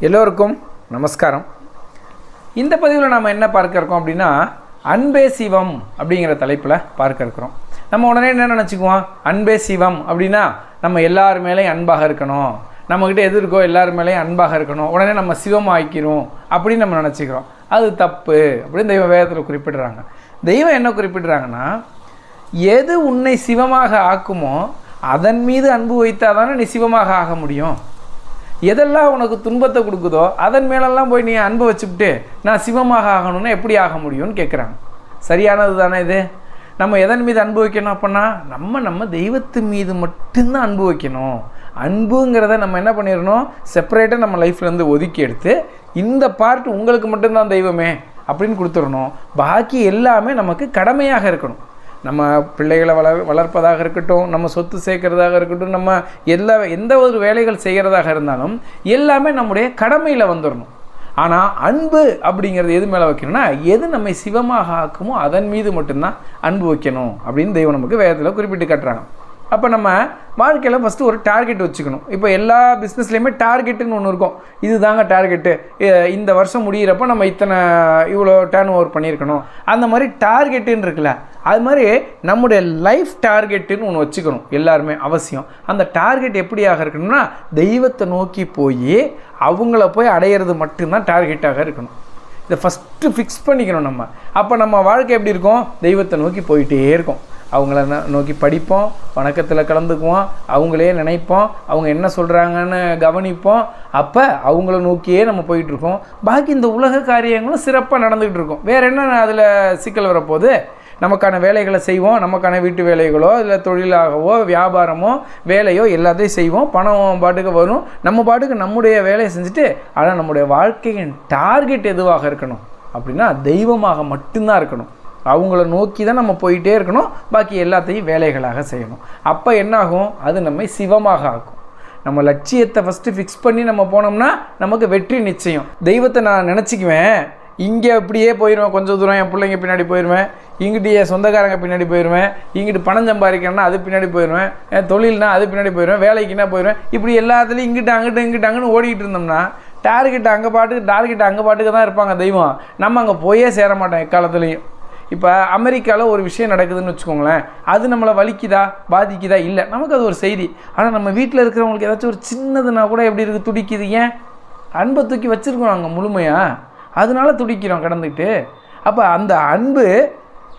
எல்லோருக்கும் நமஸ்காரம். இந்த பதிவில் நம்ம என்ன பார்க்க இருக்கோம் அப்படின்னா அன்பே சிவம் அப்படிங்கிற தலைப்பில் பார்க்க இருக்கிறோம். நம்ம உடனே என்ன நினச்சிக்குவோம்? அன்பே சிவம் அப்படின்னா நம்ம எல்லார் மேலேயும் அன்பாக இருக்கணும். நம்மக்கிட்ட எது இருக்கோ எல்லார் மேலேயும் அன்பாக இருக்கணும். உடனே நம்ம சிவம் ஆக்கிரும் அப்படின்னு நம்ம நினச்சிக்கிறோம். அது தப்பு அப்படின்னு தெய்வ வேதத்தில் குறிப்பிடுறாங்க. தெய்வம் என்ன குறிப்பிடுறாங்கன்னா எது உன்னை சிவமாக ஆக்குமோ அதன் மீது அன்பு வைத்தால் தானே நீ சிவமாக ஆக முடியும். எதெல்லாம் உனக்கு துன்பத்தை கொடுக்குதோ அதன் மேலெல்லாம் போய் நீ அன்பு வச்சுக்கிட்டு நான் சிவமாக ஆகணும்னா எப்படி ஆக முடியும்னு கேட்குறாங்க சரியானது தானே இது? நம்ம எதன் மீது அன்பு வைக்கணும் அப்படின்னா நம்ம நம்ம தெய்வத்து மீது மட்டும்தான் அன்பு வைக்கணும். அன்புங்கிறத நம்ம என்ன பண்ணிடணும் செப்பரேட்டாக நம்ம லைஃப்லேருந்து ஒதுக்கி எடுத்து இந்த பார்ட் உங்களுக்கு மட்டும்தான் தெய்வமே அப்படின்னு கொடுத்துடணும் பாக்கி எல்லாமே நமக்கு கடமையாக இருக்கணும். நம்ம பிள்ளைகளை வளர் வளர்ப்பதாக இருக்கட்டும் நம்ம சொத்து சேர்க்கறதாக இருக்கட்டும் நம்ம எல்லா எந்த ஒரு வேலைகள் செய்கிறதாக இருந்தாலும் எல்லாமே நம்முடைய கடமையில் வந்துடணும் ஆனால் அன்பு அப்படிங்கிறது எது மேலே வைக்கணும்னா எது நம்மை சிவமாக ஆக்குமோ அதன் மீது மட்டும்தான் அன்பு வைக்கணும் அப்படின்னு தெய்வம் நமக்கு வேதத்தில் குறிப்பிட்டு காட்டுறாங்க. அப்போ நம்ம வாழ்க்கையில் ஃபஸ்ட்டு ஒரு டார்கெட் வச்சுக்கணும். இப்போ எல்லா பிஸ்னஸ்லேயுமே டார்கெட்டுன்னு ஒன்று இருக்கும். இது தாங்க டார்கெட்டு இந்த வருஷம் முடிகிறப்ப நம்ம இத்தனை இவ்வளோ டேர்ன் ஓவர் பண்ணியிருக்கணும். அந்த மாதிரி டார்கெட்டுன்னு இருக்குல்ல அது மாதிரி நம்முடைய லைஃப் டார்கெட்டுன்னு ஒன்று வச்சுக்கணும் எல்லாருமே அவசியம். அந்த டார்கெட் எப்படியாக இருக்கணும்னா தெய்வத்தை நோக்கி போய் அவங்கள போய் அடையிறது மட்டும்தான் டார்கெட்டாக இருக்கணும். இதை ஃபஸ்ட்டு ஃபிக்ஸ் பண்ணிக்கணும் நம்ம. அப்போ நம்ம வாழ்க்கை எப்படி இருக்கும்? தெய்வத்தை நோக்கி போயிட்டே இருக்கும். அவங்கள நோக்கி படிப்போம் வணக்கத்தில் கலந்துக்குவோம் அவங்களே நினைப்போம் அவங்க என்ன சொல்கிறாங்கன்னு கவனிப்போம். அப்போ அவங்கள நோக்கியே நம்ம போயிட்டுருக்கோம் பாக்கி இந்த உலக காரியங்களும் சிறப்பாக நடந்துக்கிட்டு இருக்கும். வேறு என்ன அதில் சிக்கல் வரப்போகுது? நமக்கான வேலைகளை செய்வோம் நமக்கான வீட்டு வேலைகளோ இல்லை தொழிலாகவோ வியாபாரமோ வேலையோ எல்லாத்தையும் செய்வோம். பணம் பாட்டுக்கு வரும். நம்ம பாட்டுக்கு நம்முடைய வேலையை செஞ்சுட்டு ஆனால் நம்முடைய வாழ்க்கையின் டார்கெட் எதுவாக இருக்கணும்? அப்படின்னா தெய்வமாக மட்டும்தான் இருக்கணும். அவங்கள நோக்கி தான் நம்ம போயிட்டே இருக்கணும். பாக்கி எல்லாத்தையும் வேலைகளாக செய்யணும். அப்போ என்னாகும்? அது நம்மை சிவமாக ஆக்கும். நம்ம லட்சியத்தை ஃபஸ்ட்டு ஃபிக்ஸ் பண்ணி நம்ம போனோம்னா நமக்கு வெற்றி நிச்சயம். தெய்வத்தை நான் நினச்சிக்குவேன். இங்கே அப்படியே போயிடுவேன் கொஞ்சம் தூரம் என் பிள்ளைங்க பின்னாடி போயிடுவேன் இங்கிட்டு என் சொந்தக்காரங்க பின்னாடி போயிடுவேன் இங்கிட்டு பணம் சம்பாதிக்கிறேன்னா அது பின்னாடி போயிடுவேன் என் தொழில்னா அது பின்னாடி போயிடுவேன் வேலைக்குன்னா போயிடுவேன் இப்படி எல்லாத்துலேயும் இங்கிட்டு அங்கிட்டு இங்கிட்டு அங்கிட்டு ஓடிக்கிட்டு இருந்தோம்னா டார்கெட் அங்கே பாட்டுக்கு டார்கெட் அங்கே பாட்டுக்கு தான் இருப்பாங்க தெய்வம். நம்ம அங்கே போயே சேர மாட்டோம் எக்காலத்துலேயும். இப்போ அமெரிக்காவில் ஒரு விஷயம் நடக்குதுன்னு வச்சுக்கோங்களேன். அது நம்மளை வலிக்குதா பாதிக்குதா? இல்லை. நமக்கு அது ஒரு செய்தி. ஆனால் நம்ம வீட்டில் இருக்கிறவங்களுக்கு ஏதாச்சும் ஒரு சின்னதுனா கூட எப்படி இருக்குது துடிக்குது. ஏன்? அன்பை தூக்கி வச்சுருக்கோம் அங்கே முழுமையாக அதனால துடிக்கிறோம் கடந்துக்கிட்டு. அப்போ அந்த அன்பு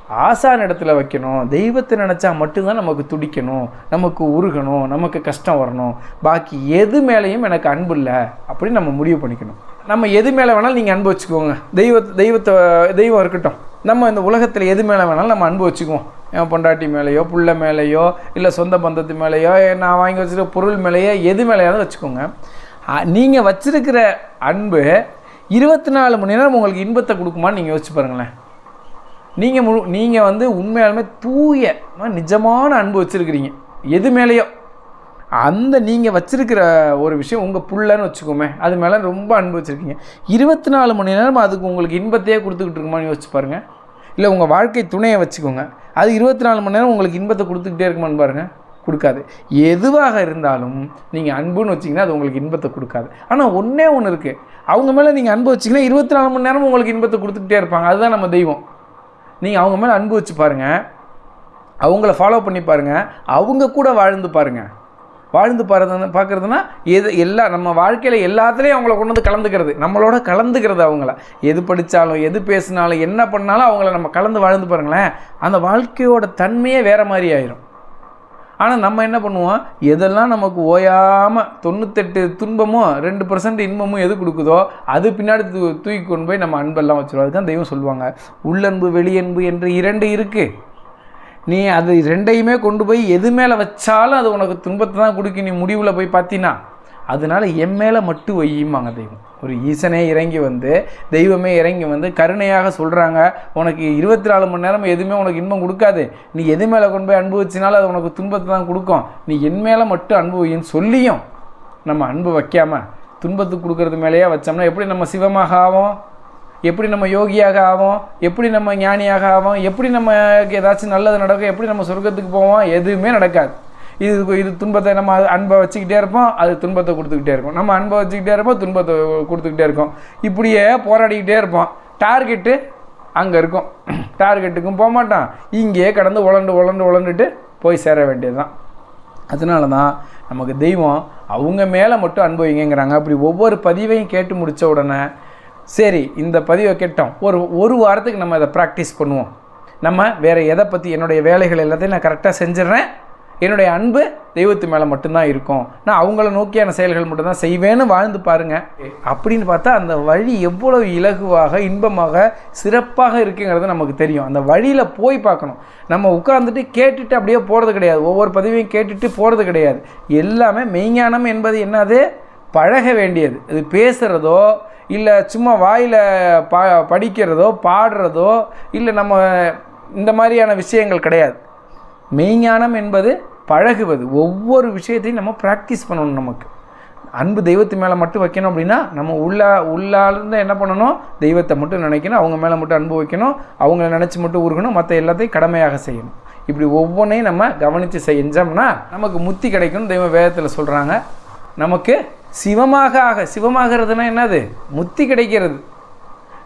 ஆசான் இடத்துல வைக்கணும். தெய்வத்தை நினச்சா மட்டும்தான் நமக்கு துடிக்கணும். நமக்கு உருகணும். நமக்கு கஷ்டம் வரணும். பாக்கி எது மேலேயும் எனக்கு அன்பு இல்லை அப்படின்னு நம்ம முடிவு பண்ணிக்கணும். நம்ம எது மேலே வேணாலும் நீங்கள் அன்பு வச்சுக்கோங்க. தெய்வ தெய்வத்தை தெய்வம் இருக்கட்டும். நம்ம இந்த உலகத்தில் எது மேலே வேணாலும் நம்ம அன்பு வச்சுக்குவோம். என் பொண்டாட்டி மேலேயோ புள்ள மேலேயோ இல்லை சொந்த பந்தத்து மேலேயோ நான் வாங்கி வச்சுருக்க பொருள் மேலேயோ எது மேலேயாவது வச்சுக்கோங்க. நீங்கள் வச்சுருக்கிற அன்பு இருபத்தி நாலு மணி நேரம் உங்களுக்கு இன்பத்தை கொடுக்குமான்னு நீங்கள் யோசிச்சு பாருங்களேன். நீங்கள் முழு நீங்கள் வந்து உண்மையாலுமே தூய நிஜமான அன்பு வச்சுருக்கிறீங்க. எது மேலேயோ. அந்த நீங்கள் வச்சுருக்கிற ஒரு விஷயம் உங்கள் புள்ளன்னு வச்சுக்கோமே அது மேலே ரொம்ப அன்பு வச்சுருக்கீங்க. இருபத்தி நாலு மணி நேரம் அதுக்கு உங்களுக்கு இன்பத்தையே கொடுத்துக்கிட்டு இருக்குமான்னு யோசிச்சு பாருங்கள் இல்லை உங்கள் வாழ்க்கை துணையை வச்சுக்கோங்க. அது இருபத்தி நாலு மணி நேரம் உங்களுக்கு இன்பத்தை கொடுத்துக்கிட்டே இருக்குமான்னு பாருங்கள் கொடுக்காது. எதுவாக இருந்தாலும் நீங்கள் அன்புன்னு வச்சிங்கன்னா அது உங்களுக்கு இன்பத்தை கொடுக்காது. ஆனால் ஒன்றே ஒன்று இருக்குது அவங்க மேலே நீங்கள் அன்பு வச்சிங்கன்னா இருபத்தி நாலு மணி நேரம் உங்களுக்கு இன்பத்தை கொடுத்துக்கிட்டே இருப்பாங்க. அதுதான் நம்ம தெய்வம். நீங்கள் அவங்க மேலே அன்பு வச்சு பாருங்கள் அவங்கள ஃபாலோ பண்ணி பாருங்கள் அவங்க கூட வாழ்ந்து பாருங்கள் வாழ்ந்து பாருது பார்க்குறதுனா எது எல்லா நம்ம வாழ்க்கையில் எல்லாத்துலேயும் அவங்கள கொண்டு வந்து கலந்துக்கிறது. நம்மளோட கலந்துக்கிறது அவங்கள. எது படித்தாலும் எது பேசினாலும் என்ன பண்ணாலும் அவங்கள நம்ம கலந்து வாழ்ந்து பாருங்களேன். அந்த வாழ்க்கையோட தன்மையே வேறு மாதிரி ஆயிரும். ஆனால் நம்ம என்ன பண்ணுவோம்? எதெல்லாம் நமக்கு ஓயாமல் தொண்ணூத்தெட்டு துன்பமும் ரெண்டு பர்சன்ட் இன்பமும் எது கொடுக்குதோ அது பின்னாடி தூ தூக்கி கொண்டு போய் நம்ம அன்பெல்லாம் வச்சுருவோம். அதுதான் தெய்வம் சொல்லுவாங்க. உள்ளன்பு வெளியன்பு என்று இரண்டு இருக்குது நீ அது ரெண்டையுமே கொண்டு போய் எது மேலே வச்சாலும் அது உனக்கு துன்பத்தை தான் கொடுக்கி. நீ முடிவில் போய் பார்த்தீன்னா அதனால என் மேலே மட்டும் வையுமாங்க தெய்வம். ஒரு ஈசனே இறங்கி வந்து தெய்வமே இறங்கி வந்து கருணையாக சொல்கிறாங்க உனக்கு இருபத்தி நாலு மணி நேரம் எதுவுமே உனக்கு இன்பம் கொடுக்காது. நீ எது மேலே கொண்டு போய் அன்பு வச்சினாலும் அது உனக்கு துன்பத்தை தான் கொடுக்கும். நீ என் மேலே மட்டும் அன்பு வையின்னு சொல்லியும் நம்ம அன்பு வைக்காமல் துன்பத்துக்கு கொடுக்கறது மேலேயே வச்சோம்னா எப்படி நம்ம சிவமாக ஆவோம்? எப்படி நம்ம யோகியாக ஆவோம்? எப்படி நம்ம ஞானியாக ஆவோம்? எப்படி நம்ம ஏதாச்சும் நல்லது நடக்கும்? எப்படி நம்ம சொர்க்கத்துக்கு போவோம்? எதுவுமே நடக்காது. இது இது துன்பத்தை நம்ம அது அன்பை வச்சுக்கிட்டே இருப்போம் அது துன்பத்தை கொடுத்துக்கிட்டே இருக்கும். நம்ம அன்பை வச்சுக்கிட்டே இருப்போம் துன்பத்தை கொடுத்துக்கிட்டே இருக்கோம். இப்படியே போராடிக்கிட்டே இருப்போம். டார்கெட்டு அங்கே இருக்கும். டார்கெட்டுக்கும் போக மாட்டான் இங்கேயே கடந்து உழண்டு உழண்டு உழண்டுட்டு போய் சேர வேண்டியது தான் அதனால தான் நமக்கு தெய்வம் அவங்க மேலே மட்டும் அனுபவிங்கிறாங்க அப்படி ஒவ்வொரு பதிவையும் கேட்டு முடித்த உடனே சரி இந்த பதிவை கேட்டோம். ஒரு ஒரு வாரத்துக்கு நம்ம இதை ப்ராக்டிஸ் பண்ணுவோம். நம்ம வேறு எதை பற்றி என்னுடைய வேலைகள் எல்லாத்தையும் நான் கரெக்டாக செஞ்சிடுறேன். என்னுடைய அன்பு தெய்வத்து மேலே மட்டும்தான் இருக்கும். நான் அவங்கள நோக்கியான செயல்கள் மட்டும்தான் செய்வேன்னு வாழ்ந்து பாருங்க. அப்படின்னு பார்த்தா அந்த வழி எவ்வளவு இலகுவாக இன்பமாக சிறப்பாக இருக்குங்கிறது நமக்கு தெரியும். அந்த வழியில் போய் பார்க்கணும். நம்ம உட்கார்ந்துட்டு கேட்டுட்டு அப்படியே போகிறது கிடையாது. ஒவ்வொரு பதிவையும் கேட்டுட்டு போகிறது கிடையாது. எல்லாமே மெய்ஞானம் என்பது என்னது? பழக வேண்டியது. இது பேசுகிறதோ இல்லை சும்மா வாயில் பா படிக்கிறதோ பாடுறதோ இல்லை நம்ம இந்த மாதிரியான விஷயங்கள் கிடையாது. மெய்ஞானம் என்பது பழகுவது. ஒவ்வொரு விஷயத்தையும் நம்ம ப்ராக்டிஸ் பண்ணணும் நமக்கு. அன்பு தெய்வத்து மேலே மட்டும் வைக்கணும் அப்படின்னா நம்ம உள்ளா உள்ளாலேருந்து என்ன பண்ணணும்? தெய்வத்தை மட்டும் நினைக்கணும் அவங்க மேலே மட்டும் அன்பு வைக்கணும் அவங்கள நினச்சி மட்டும் உருகணும் மற்ற எல்லாத்தையும் கடமையாக செய்யணும். இப்படி ஒவ்வொன்றையும் நம்ம கவனித்து செஞ்சோம்னா நமக்கு முத்தி கிடைக்கும்னு தெய்வ வேதத்தில் சொல்கிறாங்க நமக்கு சிவமாக ஆக சிவமாகிறதுனா என்னது? முத்தி கிடைக்கிறது.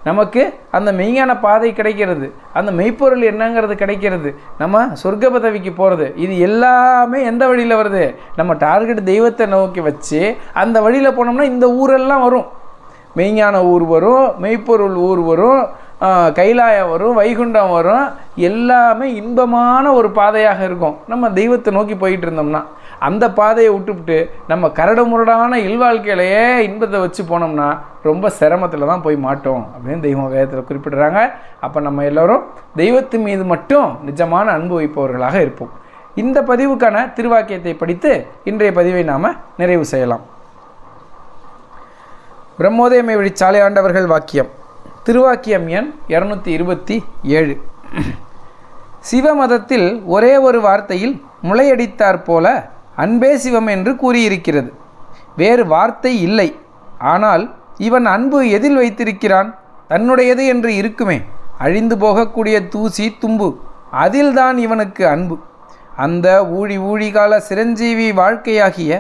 நமக்கு அந்த மெய்ஞான பாதை கிடைக்கிறது. அந்த மெய்ப்பொருள் என்னங்கிறது கிடைக்கிறது. நம்ம சொர்க்க பதவிக்கு போகிறது இது எல்லாமே எந்த வழியில் வருது? நம்ம டார்கெட் தெய்வத்தை நோக்கி வச்சு அந்த வழியில் போனோம்னா இந்த ஊரெல்லாம் வரும். மெய்ஞான ஊர் வரும் மெய்ப்பொருள் ஊர் வரும் கைலாயம் வரும் வைகுண்டம் வரும். எல்லாமே இன்பமான ஒரு பாதையாக இருக்கும். நம்ம தெய்வத்தை நோக்கி போயிட்டு இருந்தோம்னா. அந்த பாதையை விட்டுவிட்டு நம்ம கரடு முரடான இல்வாழ்க்கையிலேயே இன்பத்தை வச்சு போனோம்னா ரொம்ப சிரமத்தில் தான் போய் மாட்டோம் அப்படின்னு தெய்வம் வேதத்தில் குறிப்பிடுறாங்க. அப்போ நம்ம எல்லோரும் தெய்வத்தின் மீது மட்டும் நிஜமான அன்பு வைப்பவர்களாக இருப்போம். இந்த பதிவுக்கான திருவாக்கியத்தை படித்து இன்றைய பதிவை நாம் நிறைவு செய்யலாம். பிரம்மோதயமை வழிச்சாலை ஆண்டவர்கள் வாக்கியம். திருவாக்கியம் எண் இரநூத்தி இருபத்தி ஏழு. சிவமதத்தில் ஒரே ஒரு வார்த்தையில் முளையடித்தார் போல அன்பே சிவம் என்று கூறியிருக்கிறது. வேறு வார்த்தை இல்லை. ஆனால் இவன் அன்பு எதில் வைத்திருக்கிறான்? தன்னுடையது என்று இருக்குமே. அழிந்து போகக்கூடிய தூசி தும்பு அதில்தான் இவனுக்கு அன்பு. அந்த ஊழி ஊழிகால சிரஞ்சீவி வாழ்க்கையாகிய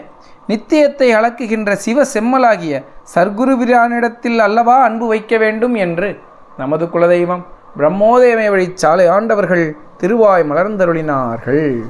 நித்தியத்தை அளக்குகின்ற சிவ செம்மலாகிய சர்க்குரு பிரானிடத்தில் அல்லவா அன்பு வைக்க வேண்டும் என்று நமது குலதெய்வம் பிரம்மோதயமே வழிச்சாலை ஆண்டவர்கள் திருவாய் மலர்ந்தருளினார்கள்.